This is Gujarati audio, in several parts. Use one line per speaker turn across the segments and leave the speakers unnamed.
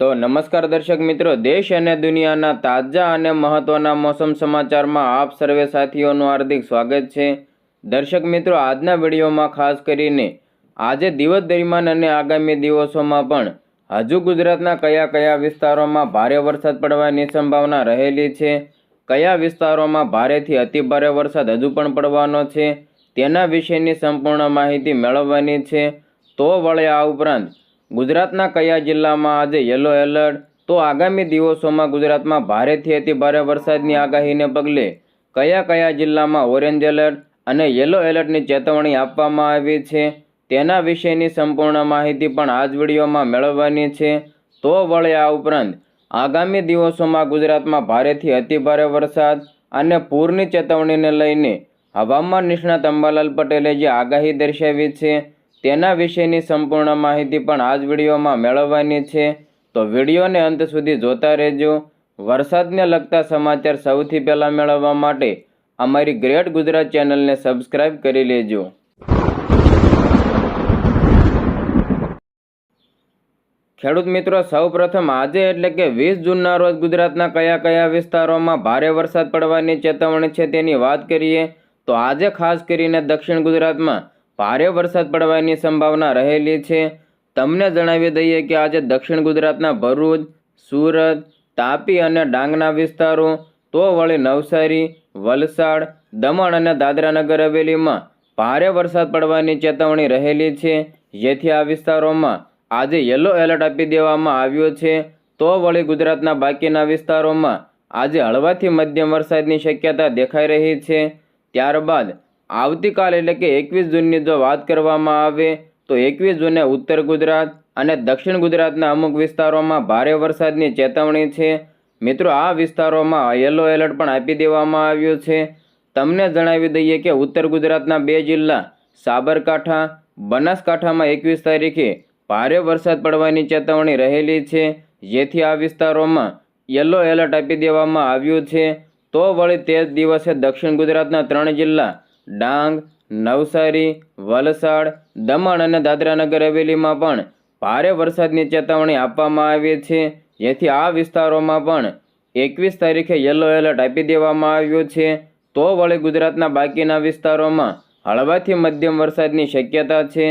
તો નમસ્કાર દર્શક મિત્રો, દેશ અને દુનિયાના તાજા અને મહત્વના મોસમ સમાચારમાં આપ સર્વે સાથીઓનું હાર્દિક સ્વાગત છે. દર્શક મિત્રો, આજના વિડીયોમાં ખાસ કરીને આજે દિવસ દરમિયાન અને આગામી દિવસોમાં પણ હજુ ગુજરાતના કયા કયા વિસ્તારોમાં ભારે વરસાદ પડવાની સંભાવના રહેલી છે, કયા વિસ્તારોમાં ભારેથી અતિભારે વરસાદ હજુ પણ પડવાનો છે, તેના વિશેની સંપૂર્ણ માહિતી મેળવવાની છે. તો વળે આ ઉપરાંત ગુજરાતના કયા જિલ્લામાં આજે યલો એલર્ટ તો આગામી દિવસોમાં ગુજરાતમાં ભારેથી અતિ ભારે વરસાદની આગાહીને પગલે કયા કયા જિલ્લામાં ઓરેન્જ એલર્ટ અને યલો એલર્ટની ચેતવણી આપવામાં આવી છે? તેના વિશેની સંપૂર્ણ માહિતી પણ આ જ વિડીયોમાં મેળવવાની છે. તો વળે આ ઉપરાંત આગામી દિવસોમાં ગુજરાતમાં ભારેથી અતિ ભારે વરસાદ અને પૂરની ચેતવણીને લઈને હવામાન નિષ્ણાત અંબાલાલ પટેલે જે આગાહી દર્શાવી છે તેના વિશેની સંપૂર્ણ માહિતી પણ આ જ વિડીયોમાં મેળવવાની છે. તો વિડીયોને અંત સુધી જોતા રહેજો. વરસાદને લગતા સમાચાર સૌથી પહેલાં મેળવવા માટે અમારી ગ્રેટ ગુજરાત ચેનલને સબસ્ક્રાઇબ કરી લેજો. ખેડૂત મિત્રો, સૌપ્રથમ આજે એટલે કે વીસ જૂનના રોજ ગુજરાતના કયા કયા વિસ્તારોમાં ભારે વરસાદ પડવાની ચેતવણી છે તેની વાત કરીએ. તો આજે ખાસ કરીને દક્ષિણ ગુજરાતમાં ભારે વરસાદ પડવાની સંભાવના રહેલી છે. તમને જણાવી દઈએ કે આજે દક્ષિણ ગુજરાતના ભરૂચ, સુરત, તાપી અને ડાંગના વિસ્તારો, તો વળી નવસારી, વલસાડ, દમણ અને દાદરાનગર હવેલીમાં ભારે વરસાદ પડવાની ચેતવણી રહેલી છે. જેથી આ વિસ્તારોમાં આજે યલો એલર્ટ આપી દેવામાં આવ્યો છે. તો વળી ગુજરાતના બાકીના વિસ્તારોમાં આજે હળવાથી મધ્યમ વરસાદની શક્યતા દેખાઈ રહી છે. ત્યારબાદ આવતીકાલ એટલે કે એકવીસ જૂનની જો વાત કરવામાં આવે, તો એકવીસ જૂને ઉત્તર ગુજરાત અને દક્ષિણ ગુજરાતના અમુક વિસ્તારોમાં ભારે વરસાદની ચેતવણી છે. મિત્રો, આ વિસ્તારોમાં યલો એલર્ટ પણ આપી દેવામાં આવ્યું છે. તમને જણાવી દઈએ કે ઉત્તર ગુજરાતના બે જિલ્લા, સાબરકાંઠા, બનાસકાંઠામાં એકવીસ તારીખે ભારે વરસાદ પડવાની ચેતવણી રહેલી છે. જેથી આ વિસ્તારોમાં યલો એલર્ટ આપી દેવામાં આવ્યું છે. તો વળી તે જ દિવસે દક્ષિણ ગુજરાતના ત્રણ જિલ્લા ડાંગ, નવસારી, વલસાડ, દમણ અને દાદરાનગર હવેલીમાં પણ ભારે વરસાદની ચેતવણી આપવામાં આવી છે. જેથી આ વિસ્તારોમાં પણ એકવીસ તારીખે યલો એલર્ટ આપી દેવામાં આવ્યું છે. તો વળી ગુજરાતના બાકીના વિસ્તારોમાં હળવાથી મધ્યમ વરસાદની શક્યતા છે.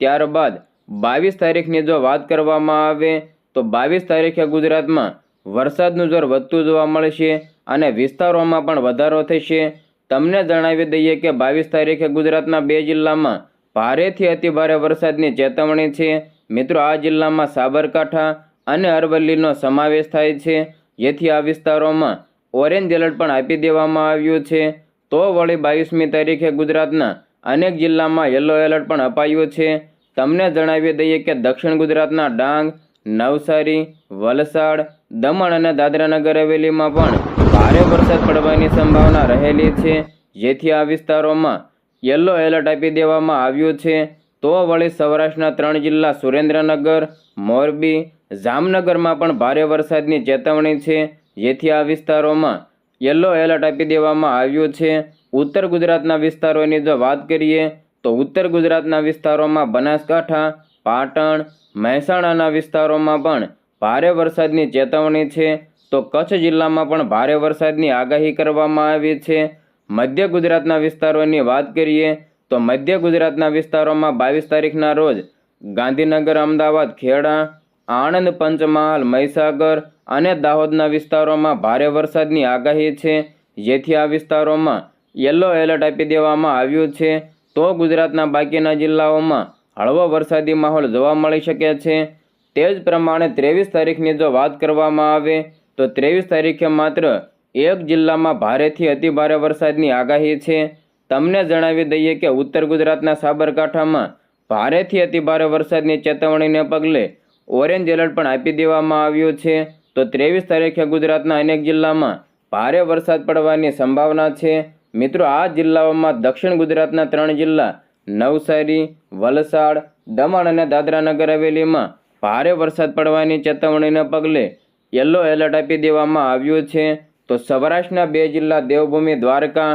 ત્યારબાદ બાવીસ તારીખની જો વાત કરવામાં આવે, તો બાવીસ તારીખે ગુજરાતમાં વરસાદનું જોર વધતું જોવા મળશે અને વિસ્તારોમાં પણ વધારો થશે. તમને જણાવી દઈએ કે બાવીસ તારીખે ગુજરાતના બે જિલ્લામાં ભારેથી અતિભારે વરસાદની ચેતવણી છે. મિત્રો, આ જિલ્લામાં સાબરકાંઠા અને અરવલ્લીનો સમાવેશ થાય છે. જેથી આ વિસ્તારોમાં ઓરેન્જ એલર્ટ પણ આપી દેવામાં આવ્યું છે. તો વળી બાવીસમી તારીખે ગુજરાતના અનેક જિલ્લામાં યલો એલર્ટ પણ અપાયું છે. તમને જણાવી દઈએ કે દક્ષિણ ગુજરાતના ડાંગ, નવસારી, વલસાડ, દમણ અને દાદરાનગર હવેલીમાં પણ ભારે વરસાદ પડવાની સંભાવના રહેલી છે. જેથી આ વિસ્તારોમાં યલો એલર્ટ આપી દેવામાં આવ્યું છે. તો વળી સૌરાષ્ટ્રના ત્રણ જિલ્લા સુરેન્દ્રનગર, મોરબી, જામનગરમાં પણ ભારે વરસાદની ચેતવણી છે. જેથી આ વિસ્તારોમાં યલો એલર્ટ આપી દેવામાં આવ્યું છે. ઉત્તર ગુજરાતના વિસ્તારોની જો વાત કરીએ, તો ઉત્તર ગુજરાતના વિસ્તારોમાં બનાસકાંઠા, પાટણ, મહેસાણાના વિસ્તારોમાં પણ ભારે વરસાદની ચેતવણી છે. તો કચ્છ જિલ્લામાં પણ ભારે વરસાદની આગાહી કરવામાં આવી છે. મધ્ય ગુજરાતના વિસ્તારોની વાત કરીએ તો મધ્ય ગુજરાતના વિસ્તારોમાં બાવીસ તારીખના રોજ ગાંધીનગર, અમદાવાદ, ખેડા, આણંદ, પંચમહાલ, મહીસાગર અને દાહોદના વિસ્તારોમાં ભારે વરસાદની આગાહી છે. જેથી આ વિસ્તારોમાં યલો એલર્ટ આપી દેવામાં આવ્યું છે. તો ગુજરાતના બાકીના જિલ્લાઓમાં હળવો વરસાદી માહોલ જોવા મળી શકે છે. તે જ પ્રમાણે ત્રેવીસ તારીખની જો વાત કરવામાં આવે તો ત્રેવીસ તારીખે માત્ર એક જિલ્લામાં ભારેથી અતિભારે વરસાદની આગાહી છે. તમને જણાવી દઈએ કે ઉત્તર ગુજરાતના સાબરકાંઠામાં ભારેથી અતિભારે વરસાદની ચેતવણીને પગલે ઓરેન્જ એલર્ટ પણ આપી દેવામાં આવ્યું છે. તો ત્રેવીસ તારીખે ગુજરાતના અનેક જિલ્લામાં ભારે વરસાદ પડવાની સંભાવના છે. મિત્રો, આ જિલ્લાઓમાં દક્ષિણ ગુજરાતના ત્રણ જિલ્લા નવસારી, વલસાડ, દમણ અને દાદરાનગર હવેલીમાં ભારે વરસાદ પડવાની ચેતવણીને પગલે યલો એલર્ટ આપી દેવામાં આવ્યું છે. તો સૌરાષ્ટ્રના બે જિલ્લા દેવભૂમિ દ્વારકા,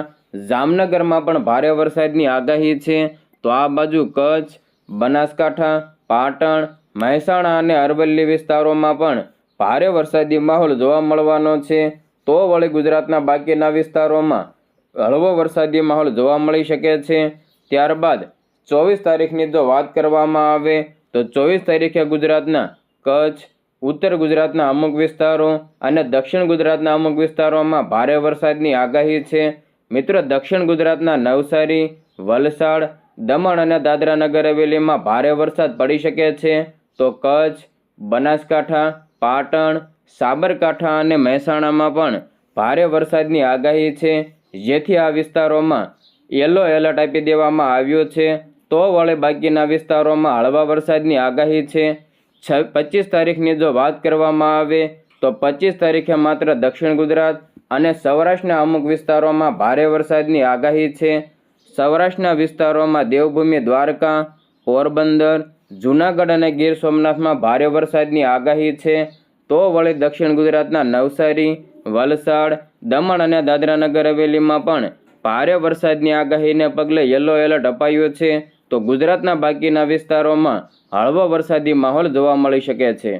જામનગરમાં પણ ભારે વરસાદની આગાહી છે. તો આ બાજુ કચ્છ, બનાસકાંઠા, પાટણ, મહેસાણા અને અરવલ્લી વિસ્તારોમાં પણ ભારે વરસાદી માહોલ જોવા મળવાનો છે. તો વળી ગુજરાતના બાકીના વિસ્તારોમાં હળવો વરસાદી માહોલ જોવા મળી શકે છે. ત્યારબાદ ચોવીસ તારીખની જો વાત કરવામાં આવે, તો ચોવીસ તારીખે ગુજરાતના કચ્છ ઉત્તર ગુજરાતના અમુક વિસ્તારો અને દક્ષિણ ગુજરાતના અમુક વિસ્તારોમાં ભારે વરસાદની આગાહી છે. મિત્રો, દક્ષિણ ગુજરાતના નવસારી, વલસાડ, દમણ અને દાદરા નગર હવેલીમાં ભારે વરસાદ પડી શકે છે. તો કચ્છ, બનાસકાંઠા, પાટણ, સાબરકાંઠા અને મહેસાણામાં પણ ભારે વરસાદની આગાહી છે. જેથી આ વિસ્તારોમાં યલો એલર્ટ આપી દેવામાં આવ્યો છે. તો વળે બાકીના વિસ્તારોમાં હળવા વરસાદની આગાહી છે. છ પચીસ તારીખની જો વાત કરવામાં આવે, તો પચીસ તારીખે માત્ર દક્ષિણ ગુજરાત અને સૌરાષ્ટ્રના અમુક વિસ્તારોમાં ભારે વરસાદની આગાહી છે. સૌરાષ્ટ્રના વિસ્તારોમાં દેવભૂમિ, દ્વારકા, પોરબંદર, જૂનાગઢ અને ગીર સોમનાથમાં ભારે વરસાદની આગાહી છે. તો વળી દક્ષિણ ગુજરાતના નવસારી, વલસાડ, દમણ અને દાદરા નગર હવેલીમાં પણ ભારે વરસાદની આગાહીને પગલે યલો એલર્ટ અપાયું છે. તો ગુજરાતના બાકીના વિસ્તારોમાં હળવો વરસાદી માહોલ જોવા મળી શકે છે.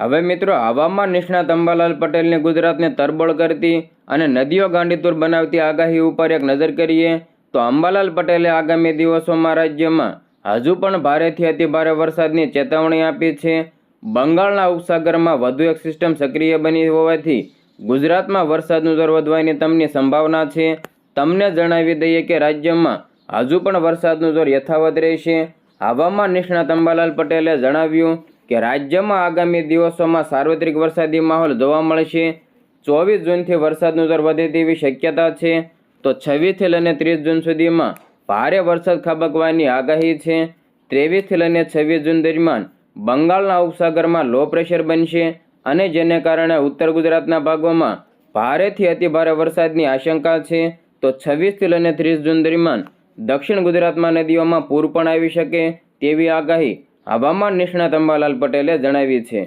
હવે મિત્રો, હવામાન નિષ્ણાત અંબાલાલ પટેલની ગુજરાતને તરબોળ કરતી અને નદીઓ ગાંડીતુર બનાવતી આગાહી ઉપર એક નજર કરીએ, તો અંબાલાલ પટેલે આગામી દિવસોમાં રાજ્યમાં હજુ પણ ભારેથી અતિભારે વરસાદની ચેતવણી આપી છે. બંગાળના ઉપસાગરમાં વધુ એક સિસ્ટમ સક્રિય બની હોવાથી ગુજરાતમાં વરસાદનું દર વધવાની તમની સંભાવના છે. તમને જણાવી દઈએ કે રાજ્યમાં હજુ પણ વરસાદનું જોર યથાવત રહેશે. હવામાન નિષ્ણાત અંબાલાલ પટેલે જણાવ્યું કે રાજ્યમાં આગામી દિવસોમાં સાર્વત્રિક વરસાદી માહોલ જોવા મળશે. ચોવીસ જૂનથી વરસાદનું જોર વધે તેવી શક્યતા છે. તો છવ્વીસથી લઈને ત્રીસ જૂન સુધીમાં ભારે વરસાદ ખાબકવાની આગાહી છે. ત્રેવીસથી લઈને છવ્વીસ જૂન દરમિયાન બંગાળના ઉપસાગરમાં લો પ્રેશર બનશે અને જેને કારણે ઉત્તર ગુજરાતના ભાગોમાં ભારેથી અતિભારે વરસાદની આશંકા છે. તો છવ્વીસથી લઈને ત્રીસ જૂન દરમિયાન દક્ષિણ ગુજરાતમાં નદીઓમાં પૂર પણ આવી શકે તેવી આગાહી હવામાન નિષ્ણાત અંબાલાલ પટેલે જણાવી છે.